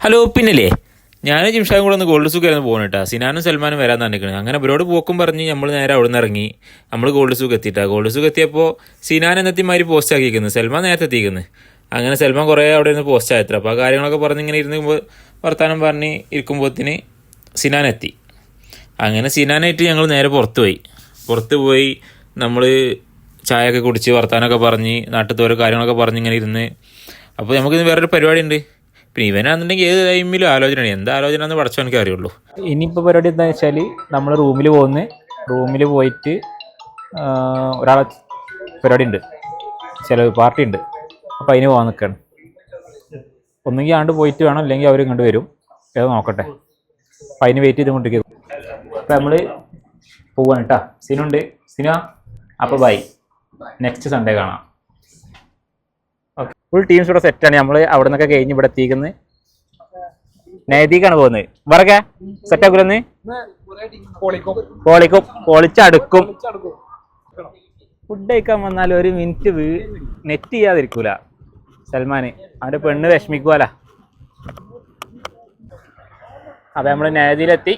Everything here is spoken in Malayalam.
ഹലോ പിന്നില്ലേ ഞാൻ ജിംഷായും കൂടെ ഒന്ന് ഗോൾഡ് സൂക്കായിരുന്നു പോകണം കേട്ടോ. സിനാനും സൽമാനും വരാൻ തന്നിരിക്കണം. അങ്ങനെ അവരോട് പോക്കും പറഞ്ഞ് നമ്മൾ നേരെ അവിടെ നിന്ന് ഇറങ്ങി. നമ്മൾ ഗോൾഡ് സൂക്ക് എത്തിയിട്ടാ ഗോൾഡ് സൂക്ക് എത്തിയപ്പോൾ സിനാൻ എന്നെത്തിമാര് പോസ്റ്റ് ആക്കിയിരിക്കുന്നു. സൽമാൻ നേരത്തെ എത്തിക്കുന്നു അങ്ങനെ സൽമാൻ കുറേ അവിടെ നിന്ന് പോസ്റ്റ് ആയത്ര അപ്പോൾ ആ കാര്യങ്ങളൊക്കെ പറഞ്ഞ് ഇങ്ങനെ ഇരുന്ന് വർത്താനം പറഞ്ഞ് ഇരിക്കുമ്പോഴത്തിന് സിനാൻ എത്തി. അങ്ങനെ സിനാനായിട്ട് ഞങ്ങൾ നേരെ പുറത്ത് പോയി. പുറത്ത് പോയി നമ്മൾ ചായയൊക്കെ കുടിച്ച് വർത്താനമൊക്കെ പറഞ്ഞ് നാട്ടിലത്തെ ഓരോ കാര്യങ്ങളൊക്കെ പറഞ്ഞ് ഇങ്ങനെ ഇരുന്ന്. അപ്പോൾ നമുക്കിന്ന് വേറൊരു പരിപാടി ഉണ്ട് പിന്നെ ഇവനാണെന്നുണ്ടെങ്കിൽ ഏത് ടൈമിലും ആലോചനയാണ്. എന്താ ആലോചന എന്ന് പഠിച്ചോ എനിക്ക് അറിയുള്ളൂ. ഇനിയിപ്പോൾ പരിപാടി എന്താ വെച്ചാൽ നമ്മൾ റൂമിൽ പോകുന്നു. റൂമിൽ പോയിട്ട് ഒരാളെ പരിപാടി ഉണ്ട്. ചില പാർട്ടി ഉണ്ട്. അപ്പോൾ അതിന് പോകാൻ നിൽക്കുകയാണ് ഒന്നുകിൽ ആണ്ട് പോയിട്ട് വേണം അല്ലെങ്കിൽ അവർ ഇങ്ങോട്ട് വരും. ഏത് നോക്കട്ടെ. അപ്പം അതിന് വെയിറ്റ് ചെയ്ത് കൊണ്ടിരിക്കും. അപ്പം നമ്മൾ പോവാണ് കേട്ടോ സിനുണ്ട്. സിന അപ്പോൾ ബൈ നെക്സ്റ്റ് സൺഡേ കാണാം. ഫുൾ ടീംസ് ഇവിടെ സെറ്റാണ് നമ്മൾ അവിടെ നിന്നൊക്കെ കഴിഞ്ഞ് ഇവിടെ എത്തിക്കുന്നത് നൈതിക്കാണ് പോകുന്നത്. ഇവരൊക്കെ സെറ്റാക്കൂലെന്ന് പൊളിക്കും. പൊളിച്ചടുക്കും. ഫുഡ് കഴിക്കാൻ വന്നാൽ ഒരു മിനിറ്റ് നെറ്റ് ചെയ്യാതിരിക്കൂല. സൽമാന്. അവന്റെ പെണ്ണ് വിഷമിക്കുവല്ല അപ്പൊ നമ്മൾ നൈതിയിലെത്തി